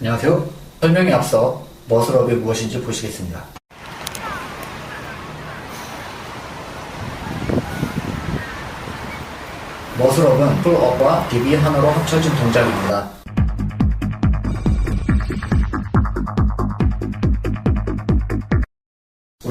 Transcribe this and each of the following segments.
안녕하세요. 설명에 앞서 머슬업이 무엇인지 보시겠습니다. 머슬업은 풀업과 딥이 하나로 합쳐진 동작입니다.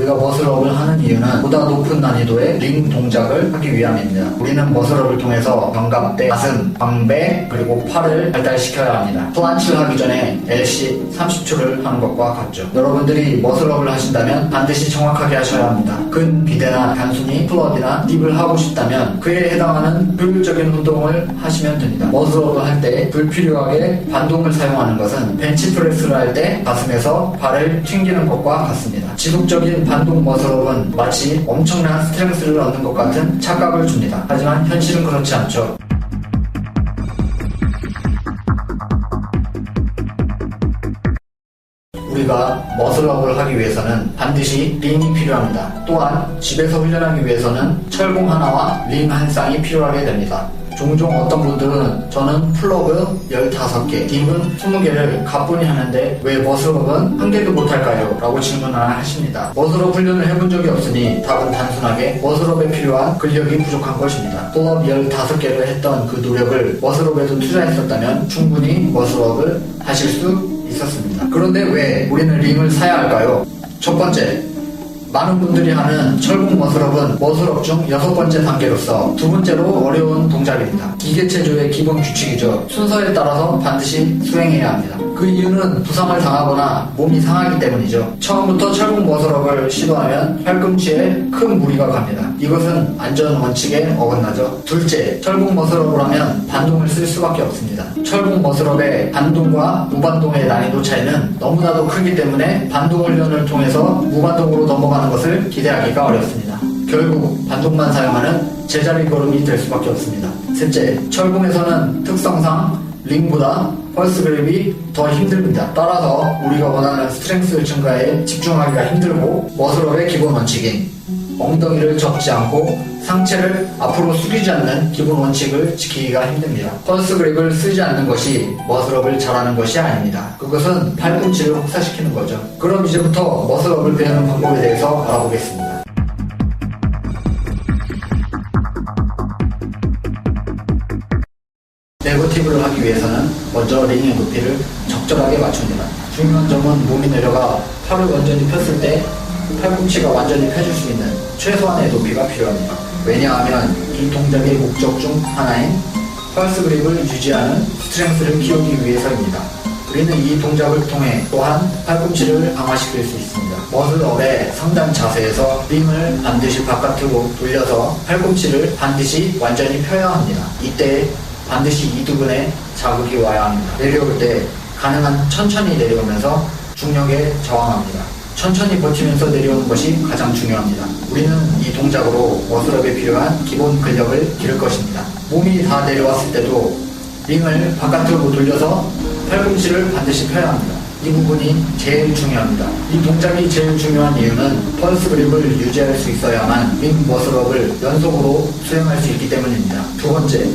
우리가 머슬업을 하는 이유는 보다 높은 난이도의 링 동작을 하기 위함입니다. 우리는 머슬업을 통해서 견갑대, 가슴, 광배, 그리고 팔을 발달시켜야 합니다. 플란치를 하기 전에 LC 30초를 하는 것과 같죠. 여러분들이 머슬업을 하신다면 반드시 정확하게 하셔야 합니다. 근 비대나 단순히 풀업이나 딥을 하고 싶다면 그에 해당하는 효율적인 운동을 하시면 됩니다. 머슬업을 할 때 불필요하게 반동을 사용하는 것은 벤치프레스를 할 때 가슴에서 발을 튕기는 것과 같습니다. 지속적인 반동 머슬업은 마치 엄청난 스트렝스를 얻는 것 같은 착각을 줍니다. 하지만 현실은 그렇지 않죠. 우리가 머슬업을 하기 위해서는 반드시 링이 필요합니다. 또한 집에서 훈련하기 위해서는 철봉 하나와 링 한 쌍이 필요하게 됩니다. 종종 어떤 분들은 저는 플러그 15개, 딥은 20개를 가뿐히 하는데 왜 머슬업은 한 개도 못할까요? 라고 질문을 하십니다. 머슬업 훈련을 해본 적이 없으니 답은 단순하게 머슬업에 필요한 근력이 부족한 것입니다. 플러그 15개를 했던 그 노력을 머슬업에도 투자했었다면 충분히 머슬업을 하실 수 있었습니다. 그런데 왜 우리는 링을 사야 할까요? 첫 번째, 많은 분들이 하는 철봉 머슬업은 머슬업 중 여섯 번째 단계로서 두 번째로 어려운 동작입니다. 기계체조의 기본 규칙이죠. 순서에 따라서 반드시 수행해야 합니다. 그 이유는 부상을 당하거나 몸이 상하기 때문이죠. 처음부터 철봉 머슬업을 시도하면 팔꿈치에 큰 무리가 갑니다. 이것은 안전 원칙에 어긋나죠. 둘째, 철봉 머슬업을 하면 반동을 쓸 수밖에 없습니다. 철봉 머슬업의 반동과 무반동의 난이도 차이는 너무나도 크기 때문에 반동 훈련을 통해서 무반동으로 넘어가는 것을 기대하기가 어렵습니다. 결국 반동만 사용하는 제자리 걸음이 될 수밖에 없습니다. 셋째, 철봉에서는 특성상 링보다 펄스 그립이 더 힘듭니다. 따라서 우리가 원하는 스트렝스 증가에 집중하기가 힘들고 머슬업의 기본 원칙인 엉덩이를 접지 않고 상체를 앞으로 숙이지 않는 기본 원칙을 지키기가 힘듭니다. 펄스 그립을 쓰지 않는 것이 머슬업을 잘하는 것이 아닙니다. 그것은 팔꿈치를 혹사시키는 거죠. 그럼 이제부터 머슬업을 배우는 방법에 대해서 알아보겠습니다. 네거티브를 하기 위해서는 먼저 링의 높이를 적절하게 맞춥니다. 중요한 점은 몸이 내려가 팔을 완전히 폈을 때 팔꿈치가 완전히 펴질 수 있는 최소한의 높이가 필요합니다. 왜냐하면 이 동작의 목적 중 하나인 펄스 그립을 유지하는 스트렝스를 키우기 위해서입니다. 우리는 이 동작을 통해 또한 팔꿈치를 강화시킬 수 있습니다. 머슬업의 상단 자세에서 링을 반드시 바깥으로 돌려서 팔꿈치를 반드시 완전히 펴야 합니다. 이때 반드시 이두근에 자극이 와야 합니다. 내려올 때 가능한 천천히 내려오면서 중력에 저항합니다. 천천히 버티면서 내려오는 것이 가장 중요합니다. 우리는 이 동작으로 머슬업에 필요한 기본 근력을 기를 것입니다. 몸이 다 내려왔을 때도 링을 바깥으로 돌려서 팔꿈치를 반드시 펴야 합니다. 이 부분이 제일 중요합니다. 이 동작이 제일 중요한 이유는 펄스 그립을 유지할 수 있어야만 링 머슬업을 연속으로 수행할 수 있기 때문입니다. 두 번째,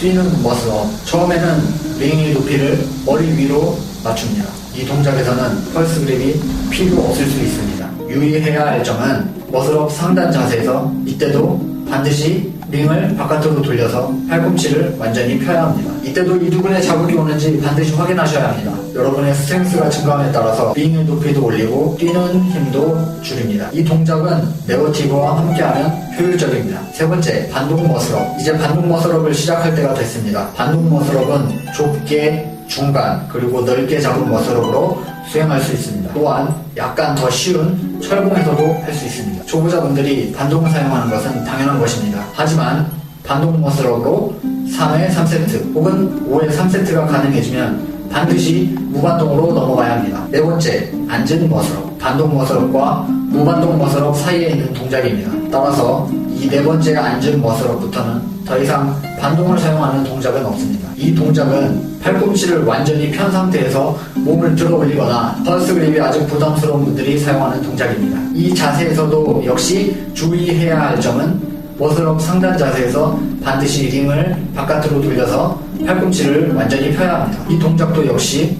뛰는 머슬업. 처음에는 링의 높이를 머리 위로 맞춥니다. 이 동작에서는 펄스 그립이 필요 없을 수 있습니다. 유의해야 할 점은 머슬업 상단 자세에서 이때도 반드시 링을 바깥으로 돌려서 팔꿈치를 완전히 펴야 합니다. 이때도 이두근에 자극이 오는지 반드시 확인하셔야 합니다. 여러분의 스트렝스가 증가함에 따라서 링의 높이도 올리고 뛰는 힘도 줄입니다. 이 동작은 네거티브와 함께하면 효율적입니다. 세 번째, 반동 머슬업. 이제 반동 머슬업을 시작할 때가 됐습니다. 반동 머슬업은 좁게 중간 그리고 넓게 잡은 머슬업으로 수행할 수 있습니다. 또한 약간 더 쉬운 철봉에서도 할 수 있습니다. 초보자분들이 반동을 사용하는 것은 당연한 것입니다. 하지만 반동 머슬업으로 3회 3세트 혹은 5회 3세트가 가능해지면 반드시 무반동으로 넘어가야 합니다. 네 번째, 앉은 머슬업. 반동 머슬업과 무반동 머슬업 사이에 있는 동작입니다. 따라서 이 네 번째 앉은 머슬업부터는 더 이상 반동을 사용하는 동작은 없습니다. 이 동작은 팔꿈치를 완전히 편 상태에서 몸을 들어 올리거나 펄스 그립이 아주 부담스러운 분들이 사용하는 동작입니다. 이 자세에서도 역시 주의해야 할 점은 머슬업 상단 자세에서 반드시 링을 바깥으로 돌려서 팔꿈치를 완전히 펴야 합니다. 이 동작도 역시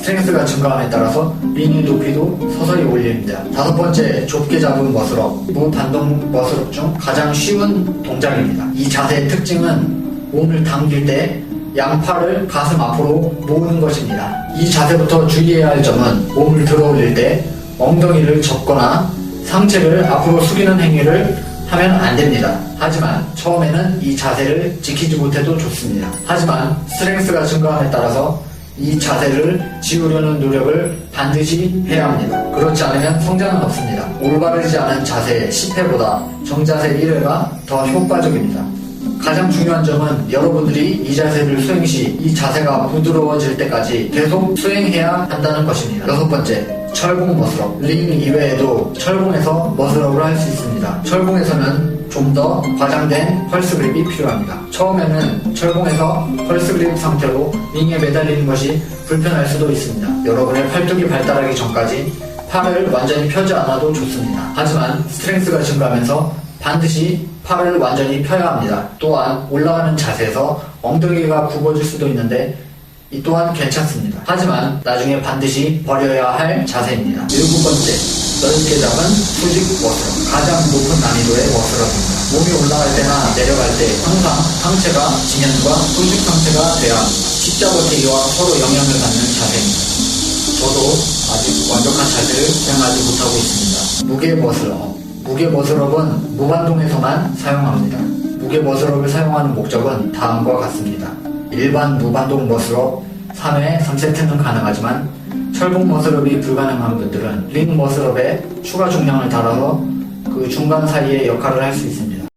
스트렝스가 증가함에 따라서 링의 높이도 서서히 올립니다. 다섯 번째, 좁게 잡은 머슬업. 무반동 머슬업 중 가장 쉬운 동작입니다. 이 자세의 특징은 몸을 당길 때 양팔을 가슴 앞으로 모으는 것입니다. 이 자세부터 주의해야 할 점은 몸을 들어 올릴 때 엉덩이를 접거나 상체를 앞으로 숙이는 행위를 하면 안 됩니다. 하지만 처음에는 이 자세를 지키지 못해도 좋습니다. 하지만 스트렝스가 증가함에 따라서 이 자세를 지우려는 노력을 반드시 해야 합니다. 그렇지 않으면 성장은 없습니다. 올바르지 않은 자세 10회보다 정자세 1회가 더 효과적입니다. 가장 중요한 점은 여러분들이 이 자세를 수행 시 이 자세가 부드러워질 때까지 계속 수행해야 한다는 것입니다. 여섯 번째, 철봉 머슬업. 링 이외에도 철봉에서 머슬업을 할 수 있습니다. 철봉에서는 좀 더 과장된 펄스 그립이 필요합니다. 처음에는 철봉에서 펄스 그립 상태로 링에 매달리는 것이 불편할 수도 있습니다. 여러분의 팔뚝이 발달하기 전까지 팔을 완전히 펴지 않아도 좋습니다. 하지만 스트렝스가 증가하면서 반드시 팔을 완전히 펴야 합니다. 또한 올라가는 자세에서 엉덩이가 굽어질 수도 있는데 이 또한 괜찮습니다. 하지만 나중에 반드시 버려야 할 자세입니다. 일곱 번째, 넓게 잡은 수직 워스럽. 가장 높은 난이도의 워스럽입니다. 몸이 올라갈 때나 내려갈 때 항상 상체가 지면과 수직 상태가 돼야 합니다. 십자 버티기와 서로 영향을 받는 자세입니다. 저도 아직 완벽한 자세를 수행하지 못하고 있습니다. 무게 머슬업. 무게 머슬업은 무반동에서만 사용합니다. 무게 머슬업을 사용하는 목적은 다음과 같습니다. 일반 무반동 머슬업 3회 3세트는 가능하지만 철봉 머슬업이 불가능한 분들은 링 머슬업에 추가 중량을 달아서 그 중간 사이에 역할을 할 수 있습니다.